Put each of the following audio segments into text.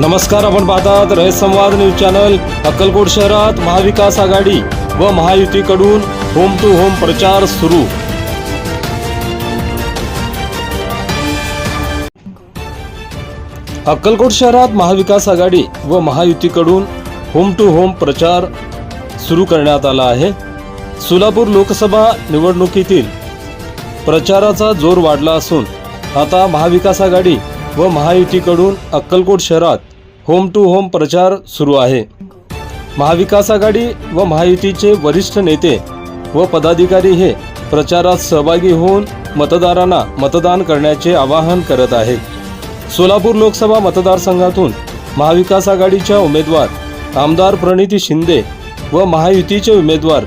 नमस्कार आपण पाहतात रयत संवाद न्यूज चॅनल अक्कलकोट शहरात महाविकास आघाडी व महायुतीकडून होम टू होम प्रचार सुरू. अक्कलकोट शहरात महाविकास आघाडी व महायुतीकडून होम टू होम प्रचार सुरू करण्यात आला आहे. सोलापूर लोकसभा निवडणुकीतील प्रचाराचा जोर वाढला असून आता महाविकास आघाडी व महायुतीकडून अक्कलकोट शहरात होम टू होम प्रचार सुरू आहे. महाविकास आघाडी व महायुतीचे वरिष्ठ नेते व पदाधिकारी हे प्रचारात सहभागी होऊन मतदारांना मतदान करण्याचे आवाहन करत आहेत सोलापूर लोकसभा मतदारसंघातून महाविकास आघाडीच्या उमेदवार आमदार प्रणिती शिंदे व महायुतीचे उमेदवार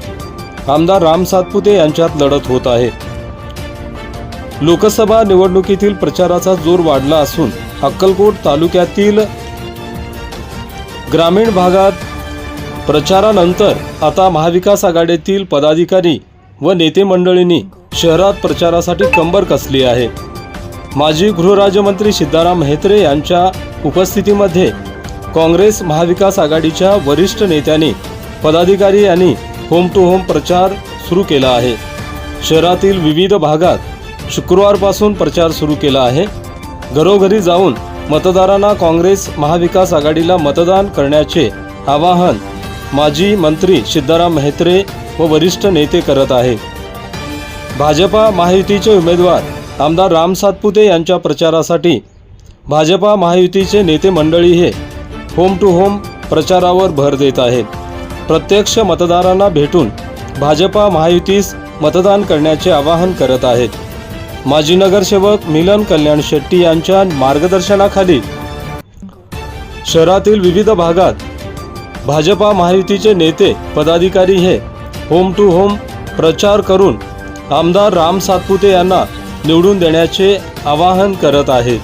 आमदार राम सातपुते यांच्यात लढत होत आहे. लोकसभा निवडणुकीतील प्रचाराचा जोर वाढला असून अक्कलकोट तालुक्यातील ग्रामीण भागात प्रचारानंतर आता महाविकास आघाडीतील पदाधिकारी व नेते मंडळींनी शहरात प्रचारासाठी कंबर कसली आहे. माजी गृहराज्यमंत्री सिद्धाराम म्हेत्रे यांच्या उपस्थितीमध्ये काँग्रेस महाविकास आघाडीच्या वरिष्ठ नेत्यांनी पदाधिकारी यांनी होम टू होम प्रचार सुरू केला आहे. शहरातील विविध भागात शुक्रवारपासून प्रचार सुरू केला आहे. घरोघरी जाऊन मतदारांना काँग्रेस महाविकास आघाडीला मतदान करण्याचे आवाहन माजी मंत्री सिद्धाराम म्हेत्रे व वरिष्ठ नेते करत आहे. भाजपा महायुतीचे उमेदवार आमदार राम सातपुते यांच्या प्रचारासाठी भाजपा महायुतीचे नेते मंडळी हे होम टू होम प्रचारावर भर देत आहेत प्रत्यक्ष मतदारांना भेटून भाजपा महायुतीस मतदान करण्याचे आवाहन करत आहेत माजी नगरसेवक मिलन कल्याण शेट्टी यांच्या मार्गदर्शनाखाली. शहरातील विविध भागात भाजपा महायुतीचे नेते पदाधिकारी हे होम टू होम प्रचार करून आमदार राम सातपुते यांना निवडून देण्याचे आवाहन करत आहेत.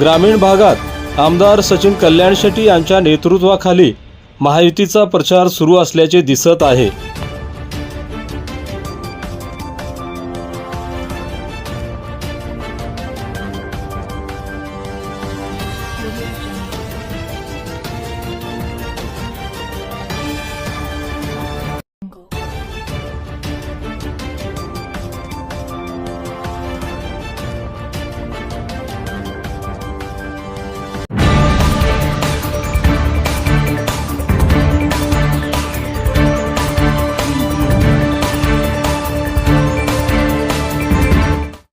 ग्रामीण भागात आमदार सचिन कल्याण शेट्टी यांच्या नेतृत्वाखाली महायुतीचा प्रचार सुरू असल्याचे दिसत आहे.